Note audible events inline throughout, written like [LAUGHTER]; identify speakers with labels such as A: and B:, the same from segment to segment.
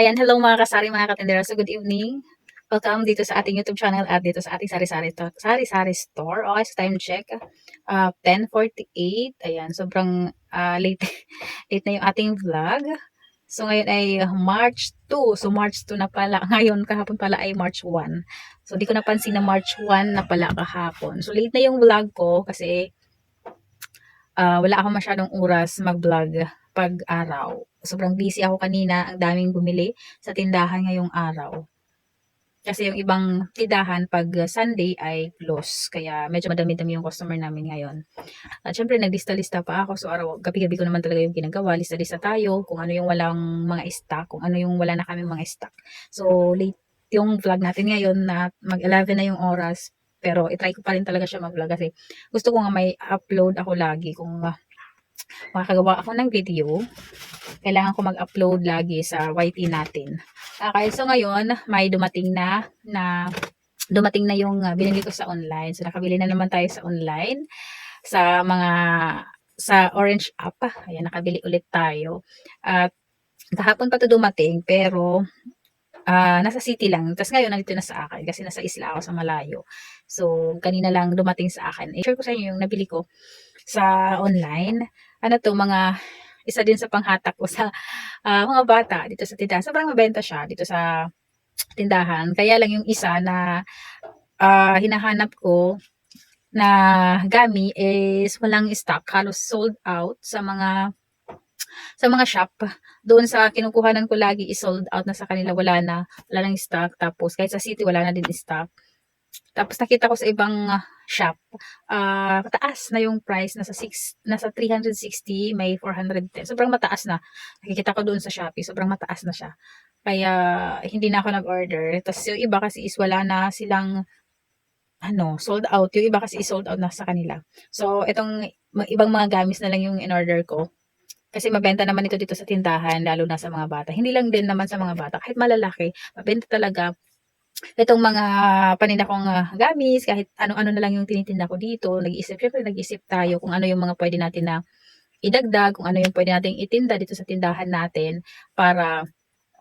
A: Ayan, hello mga kasari, mga katindera. So, good evening. Welcome dito sa ating YouTube channel at dito sa ating sari-sari sari-sari store. Okay, so time check. Uh, 10.48. Ayan, sobrang ah, late, [LAUGHS] late na yung ating vlog. So, ngayon ay March 2. So, March 2 na pala. [LAUGHS] Ngayon, kahapon pala ay March 1. So, di ko napansin na March 1 na pala kahapon. So, late na yung vlog ko kasi ah, wala ako masyadong oras mag-vlog pag araw. Sobrang busy ako kanina. Ang daming bumili sa tindahan ngayong araw. Kasi yung ibang tindahan pag Sunday ay close. Kaya medyo madami-dami yung customer namin ngayon. At syempre naglista-lista pa ako. So araw, gabi-gabi ko naman talaga yung ginagawa. Lista-lista tayo kung ano yung walang mga stock. Kung ano yung wala na kami mga stock. So late yung vlog natin ngayon na mag-11 na yung oras. Pero itry ko pa rin talaga siya mag-vlog kasi gusto ko nga may upload ako lagi kung uh, makakagawa ako ng video kailangan ko mag-upload lagi sa YT natin. Okay, so ngayon, may dumating na, na dumating na yung uh, binili ko sa online. So, nakabili na naman tayo sa online sa mga sa Orange app. Ayan, nakabili ulit tayo. At kahapon pa to dumating, pero ah nasa city lang. Tapos ngayon, nandito na sa akin kasi nasa isla ako sa malayo. So, kanina lang dumating sa akin. I-share ko sa inyo yung nabili ko sa online. Ano to, mga isa din sa panghatak ko sa ah, mga bata dito sa tindahan. Sobrang mabenta siya dito sa tindahan. Kaya lang yung isa na ah, hinahanap ko na gami is walang stock. Halos sold out sa mga sa mga shop. Doon sa kinukuhanan ko lagi is sold out na sa kanila. Wala na. Wala nang stock. Tapos kahit sa city wala na din stock. Tapos nakita ko sa ibang ah, shop, ah mataas na yung price, nasa 6, nasa 360, may 410. Sobrang mataas na. Nakikita ko doon sa Shopee, sobrang mataas na siya. Kaya hindi na ako nag-order. Tapos yung iba kasi is wala na silang ano, sold out. Yung iba kasi is sold out na sa kanila. So, itong ibang mga gamis na lang yung in-order ko. Kasi mabenta naman ito dito sa tindahan, lalo na sa mga bata. Hindi lang din naman sa mga bata, kahit malalaki, mabenta talaga itong mga paninda kong ah, gamis, kahit ano-ano na lang yung tinitinda ko dito, nag-iisip, syempre nag-iisip tayo kung ano yung mga pwede natin na idagdag, kung ano yung pwede nating itinda dito sa tindahan natin para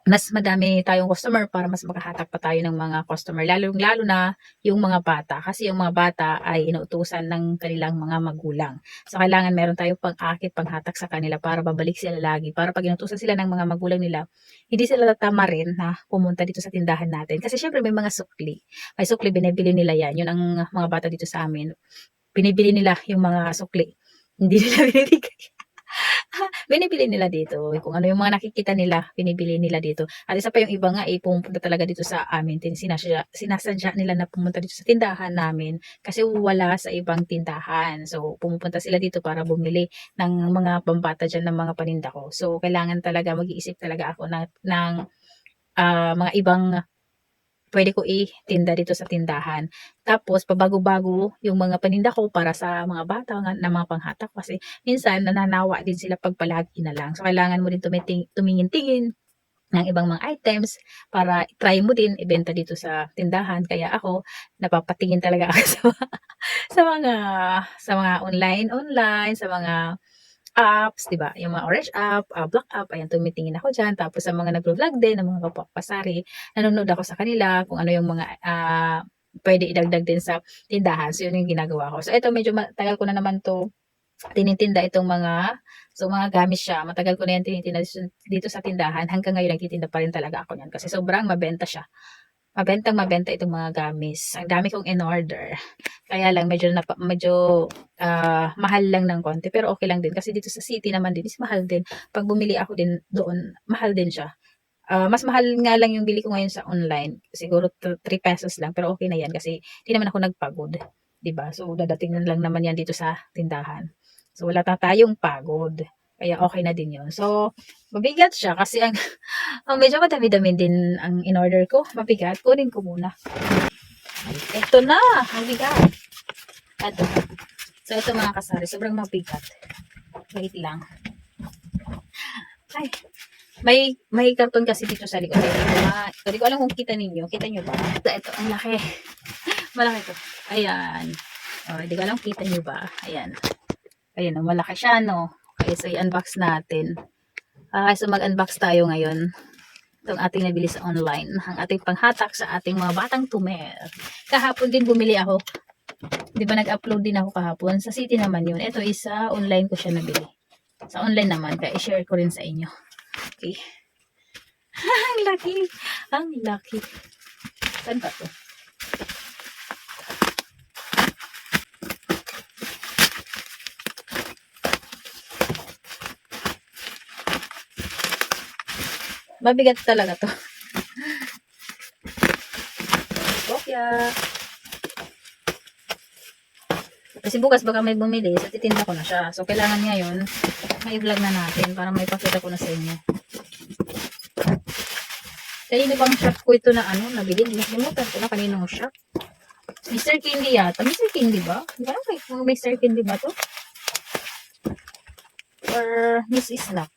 A: mas madami tayong customer para mas makahatak pa tayo ng mga customer. Lalo lalo na yung mga bata. Kasi yung mga bata ay inuutusan ng kanilang mga magulang. So kailangan meron tayong pang-akit panghatak sa kanila para babalik sila lagi. Para pag inutusan sila ng mga magulang nila hindi sila tama rin na pumunta dito sa tindahan natin. Kasi syempre may mga sukli. May sukli binibili nila yan. Yun ang mga bata dito sa amin. Binibili nila yung mga sukli. Hindi nila [LAUGHS] binibigay [LAUGHS] binibili nila dito. Kung ano yung mga nakikita nila, binibili nila dito. At isa pa yung iba nga, eh, pumupunta talaga dito sa amin. Sinasya, sinasadya nila na pumunta dito sa tindahan namin kasi wala sa ibang tindahan. So, pumupunta sila dito para bumili ng mga pambata dyan ng mga paninda ko. So, kailangan talaga, mag-iisip talaga ako ng, ng ah, mga ibang pwede ko itinda dito sa tindahan. Tapos, pabago-bago yung mga paninda ko para sa mga bata na mga panghatak kasi minsan nananawa din sila pag palagi na lang. So, kailangan mo din tumingin-tingin ng ibang mga items para try mo din ibenta dito sa tindahan. Kaya ako, napapatingin talaga [LAUGHS] ako sa sa mga, sa mga online, online, sa mga apps, 'di ba? Yung mga Orange app, ah, Black app, ayan tumitingin ako diyan. Tapos sa mga nagvo-vlog din, ng mga kapwa-pasari, nanonood ako sa kanila kung ano yung mga ah, pwede idagdag din sa tindahan. So yun yung ginagawa ko. So ito medyo matagal ko na naman to tinitinda itong mga so mga gamit siya. Matagal ko na yan tinitinda dito sa tindahan. Hanggang ngayon nagtitinda pa rin talaga ako niyan kasi sobrang mabenta siya. Mabentang mabenta itong mga gamis. Ang dami kong in-order. Kaya lang medyo napa, medyo ah, mahal lang ng konti pero okay lang din kasi dito sa city naman din is mahal din. Pag bumili ako din doon, mahal din siya. Ah, mas mahal nga lang yung bili ko ngayon sa online. Siguro 3 pesos lang pero okay na yan kasi di naman ako nagpagod. 'di ba? So dadating na lang naman yan dito sa tindahan. So wala na tayong pagod. Kaya okay na din 'yon. So mabigat siya kasi ang, [LAUGHS] ang medyo madami-dami din ang in-order ko. Mabigat. Kunin ko muna. Ito na, mabigat. Ito. So ito mga kasari, sobrang mabigat. Wait lang. Ay, may may karton kasi dito sa likod. Hindi ko alam kung kita ninyo. Kita nyo ba? Ito, ito, ang laki. [LAUGHS] Malaki to. Ayan. Oh, hindi ko alam kita nyo ba. Ayan. Ayan, oh, malaki siya, no? Okay, so i-unbox natin. Ah, so mag-unbox tayo ngayon. Itong ating nabili sa online. Ang ating panghatak sa ating mga batang tumer. Kahapon din bumili ako. Di ba nag-upload din ako kahapon? Sa city naman yun. Ito isa, online ko siya nabili. Sa online naman, kaya i-share ko rin sa inyo. Okay. [LAUGHS] ang laki. Ang laki. Saan ba to? Mabigat talaga to. Kopya. Kasi bukas baka may bumili, so titinda ko na siya. So, kailangan ngayon, may vlog na natin para may pakita ko na sa inyo. Kanino bang shop ko ito na ano, nabili? Nakalimutan ko na kaninong shop. Mr. Candy yata. Mr. Candy ba? Parang kay Mr. Candy ba to? Or Miss Snack?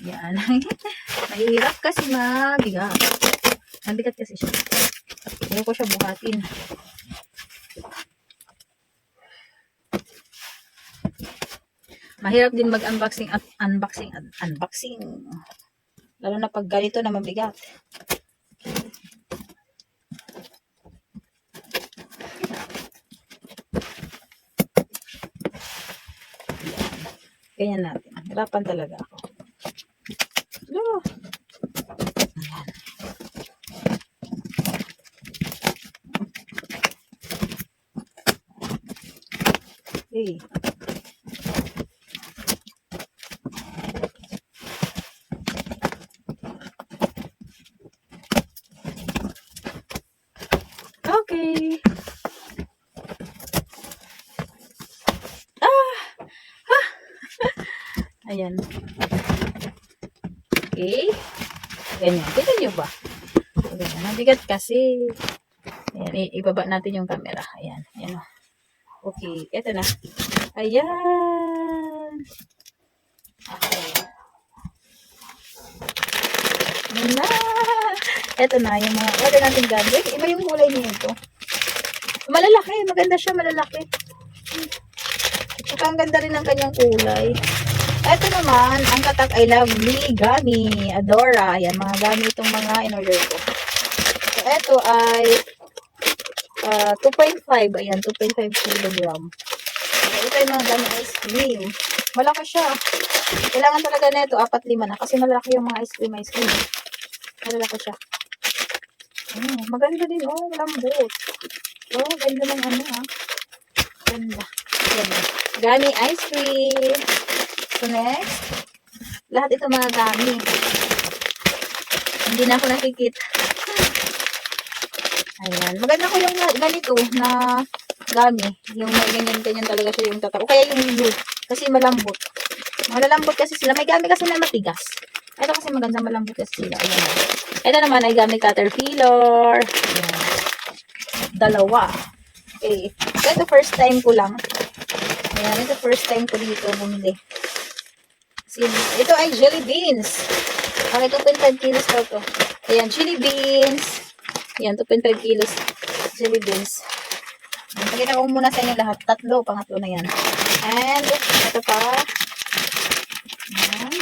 A: Yan. [LAUGHS] Mahirap kasi mabigat. Mabigat kasi siya. Hindi ko siya buhatin. Mahirap din mag-unboxing at unboxing at unboxing. Lalo na pag ganito na mabigat. Ganyan natin. Hirapan talaga ako. Ano? Ayan. Okay. Okay. Ah! Ah! [LAUGHS] Ayan. Okay. Ganyan. Kita nyo ba? Ganyan. Mabigat kasi. Ayan. i- Ibaba natin yung camera. Ayan. Ayan o. Okay. Ito na. Ayan. Okay. Ayan na. Ito na. Yung mga order natin gamit. Iba yung kulay niya ito. Malalaki. Maganda siya. Malalaki. Saka ang ganda rin ng kanyang kulay. Ito naman, ang tatak I love me, Gami, Adora. Ayan, mga Gami itong mga in-order ko. So, ito ay ah, 2.5. Ayan, 2.5 kilogram. Ito ay mga Gami ice cream. Malaki siya. Kailangan talaga na ito, 4-5 na. Kasi malaki yung mga ice cream, ice cream. Malaki siya. Oh, maganda din. Oh, lambot. Oh, ganda ng ano ah. Ganda. Ganda. Gami ice cream. So next, lahat ito mga gami. Hindi na ako nakikita. Ayan. Maganda ko yung ganito na gami. Yung may ganyan-ganyan talaga siya yung tataw. O kaya yung blue. Kasi malambot. Malalambot kasi sila. May gami kasi na matigas. Ito kasi maganda malambot kasi sila. Ayan. Ito naman ay gami caterpillar. Ayan. Dalawa. Okay. Ito first time ko lang. Ayan. Ito first time ko dito bumili. Sin ito ay jelly beans. Okay, 2.5 kilos daw to. Ayan, chili beans. Ayan, 2.5 kilos chili beans. Pakita ko muna sa inyo lahat. Tatlo, pangatlo na yan. And, ito pa. Ayan.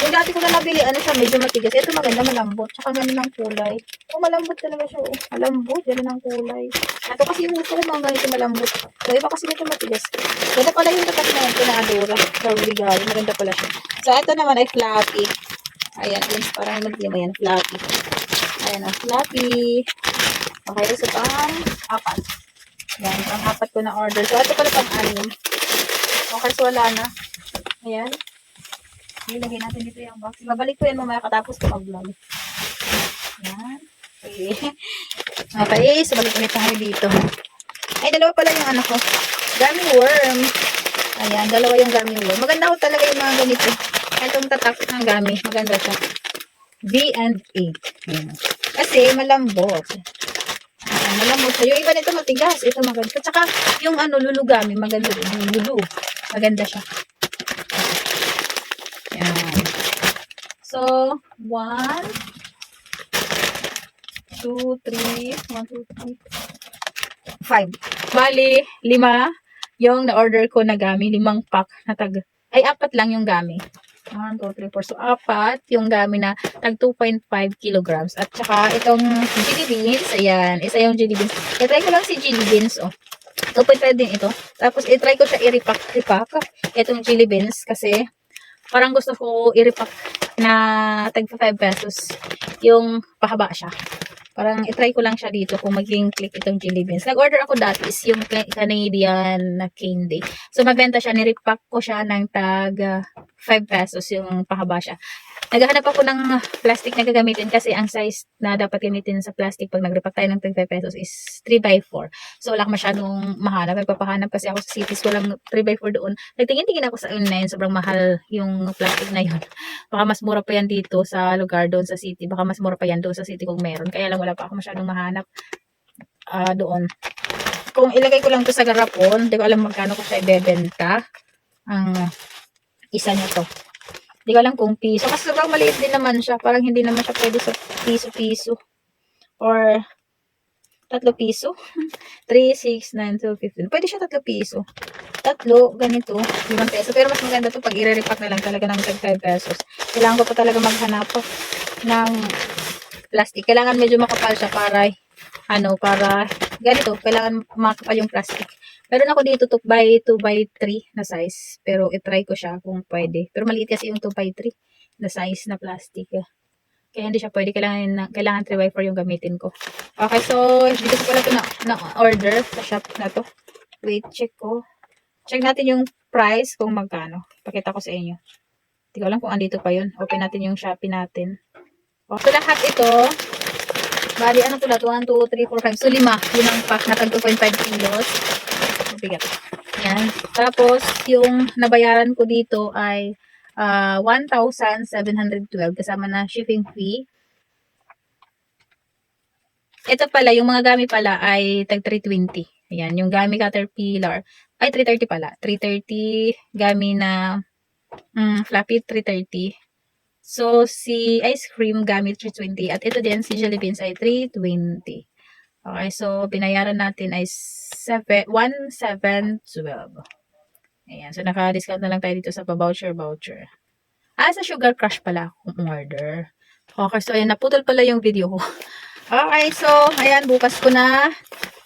A: Yung dati ko na nabili, ano siya, medyo matigas. Ito maganda, malambot. Tsaka ganun ng kulay. Oh, malambot talaga siya. Oh. Malambot, ganun ng kulay. Ito kasi yung gusto ko mga ganito malambot. So, iba kasi nito matigas. Ganda pala yung tatak na ito na Adora. Probably gawin. Maganda pala siya. So, ito naman ay fluffy. Ayan, yun. Parang mag-lima yan. Fluffy. Ayan na, fluffy. Okay, so pang apat. Ayan, pang apat ko na order. So, ito pala pang anim. Okay, so wala na. Ayan. Ilagay natin dito yung box. Babalik ko yan mamaya katapos ko mag-vlog. Ayan. Okay. Okay, so balik ulit tayo dito. Ay, dalawa pala yung ano ko. Gummy worm. Ayan, dalawa yung gummy worm. Maganda ko talaga yung mga ganito. Itong tatak ng gummy. Maganda siya. B and 8. Ayan. Kasi malambot. Ayan, malambot siya. Yung iba nito matigas. Ito maganda. At saka yung ano, lulugami. Maganda. Yung lulu. Maganda siya. Ayan. So, one, two, three, one, two, three, five. Bali, lima, yung na-order ko na gami, limang pack na tag, ay apat lang yung gami. 1, 2, 3, 4. So, apat yung gami na tag 2.5 kilograms. At saka itong jelly beans, ayan, isa yung jelly beans. I-try ko lang si jelly beans, oh. 2.5 din ito. Tapos, i-try ko siya i-repack, repack, itong jelly beans kasi parang gusto ko i-repack na tag 5 pesos yung pahaba siya. Parang i-try ko lang siya dito kung maging click itong jelly beans. Nag-order ako dati is yung Canadian na candy. So, mabenta siya. Nirepack ko siya ng tag ah, 5 pesos yung pahaba siya. Naghahanap ako ng plastic na gagamitin kasi ang size na dapat gamitin sa plastic pag nag-repack tayo ng tag 5 pesos is 3x4. So, wala ko masyadong mahanap. Nagpapahanap kasi ako sa cities. Walang 3x4 doon. Nagtingin-tingin ako sa online. Sobrang mahal yung plastic na yun. [LAUGHS] Baka mas mura pa yan dito sa lugar doon sa city. Baka mas mura pa yan doon sa city kung meron. Kaya lang wala pa ako masyadong mahanap ah doon. Kung ilagay ko lang to sa garapon, hindi ko alam magkano ko siya ibebenta. Ang isa niya to. Hindi ko alam kung piso. Kasi sobrang maliit din naman siya. Parang hindi naman siya pwede sa piso-piso. Or tatlo piso. 3, 6, 9, 12, 15. Pwede siya tatlo piso. Tatlo, ganito, 5 peso. Pero mas maganda to pag i-repack na lang talaga ng tag 5 pesos. Kailangan ko pa talaga maghanap ng plastic. Kailangan medyo makapal siya para, ano, para, ganito, kailangan makapal yung plastic. Meron ako dito 2 by 2 by 3 na size. Pero itry ko siya kung pwede. Pero maliit kasi yung 2 by 3 na size na plastic. Kaya hindi siya pwede. Kailangan, kailangan 3 by 4 yung gamitin ko. Okay, so, dito ko pala ito na, na order sa shop na to. Wait, check ko. Check natin yung price kung magkano. Pakita ko sa inyo. Hindi ko alam kung andito pa yun. Open natin yung Shopee natin. O, so lahat ito, bali, ano to lahat? 1, 2, 3, 4, 5. So, lima. Limang pack na tag 2.5 kilos. Mabigat. Yan. Tapos, yung nabayaran ko dito ay ah, 1,712 kasama na shipping fee. Ito pala, yung mga gami pala ay tag 320. Ayan, yung gami Caterpillar. Ay, 330 pala. 330 gami na mm, floppy 330. So, si ice cream gamit 320. At ito din, si jelly beans ay 320. Okay, so, binayaran natin ay 7, 1,712. Ayan, so naka-discount na lang tayo dito sa pa-voucher voucher. Ah, sa Sugar Crush pala akong order. Okay, so ayan, naputol pala yung video ko. [LAUGHS] Okay, so, ayan, bukas ko na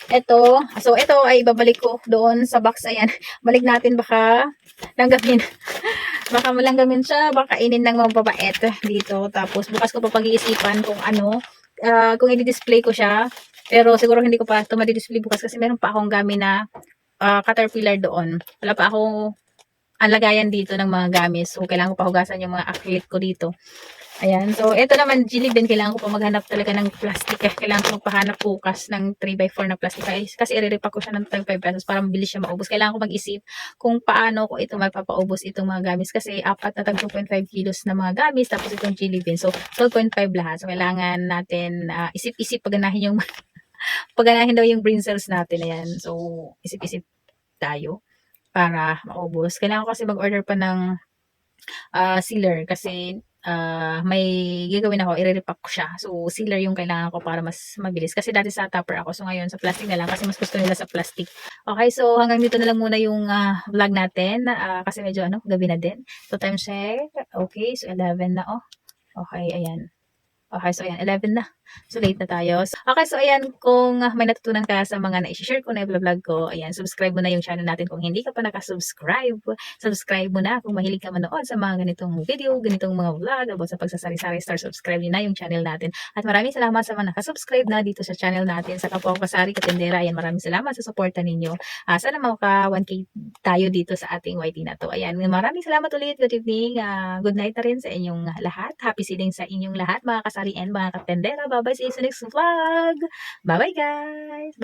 A: ito. So, ito ay babalik ko doon sa box. Ayan, [LAUGHS] balik natin baka langgamin. [LAUGHS] baka malanggamin siya, baka kainin ng mababait dito. Tapos, bukas ko pa pag-iisipan kung ano, ah, kung i-display ko siya. Pero siguro hindi ko pa ito ma-display bukas kasi meron pa akong gamit na ah, caterpillar doon. Wala pa ako ang lagayan dito ng mga gamit. So, kailangan ko pa hugasan yung mga acrylic ko dito. Ayan. So, ito naman, jelly bean, kailangan ko pa maghanap talaga ng plastic. Eh. Kailangan ko magpahanap bukas ng 3x4 na plastic. Kasi, i-repack ko siya ng 5 pesos para mabilis siya maubos. Kailangan ko mag-isip kung paano ko ito magpapaubos itong mga gamis. Kasi apat na tag 2.5 kilos na mga gamis. Tapos itong jelly bean. So, 12.5 lahat. So, kailangan natin ah, isip-isip paganahin yung paganahin daw yung brain cells natin. Ayan. So, isip-isip tayo para maubos. Kailangan ko kasi mag-order pa ng ah, sealer kasi ah, may gagawin ako, i-repack ko siya. So, sealer yung kailangan ko para mas mabilis. Kasi dati sa tupper ako, so ngayon sa plastic na lang kasi mas gusto nila sa plastic. Okay, so hanggang dito na lang muna yung ah, vlog natin ah, kasi medyo ano, gabi na din. So, time check. Okay, so 11 na oh. Okay, ayan. Okay, so ayan, 11 na. So, late na tayo. Okay, so ayan, kung ah, may natutunan ka sa mga na-share ko na vlog ko, ayan, subscribe mo na yung channel natin kung hindi ka pa nakasubscribe. Subscribe mo na kung mahilig ka manood sa mga ganitong video, ganitong mga vlog about sa pagsasari-sari star, subscribe na yung channel natin. At maraming salamat sa mga nakasubscribe na dito sa channel natin sa Kapwa Kasari Katendera. Ayan, maraming salamat sa suporta ninyo. Ah, sana maka 1K tayo dito sa ating YT na to. Ayan, maraming salamat ulit. Good evening. Ah, good night na rin sa inyong lahat. Happy seeding sa inyong lahat, mga kasari and mga katendera. Bye-bye. See you next vlog. Bye-bye, guys. Bye.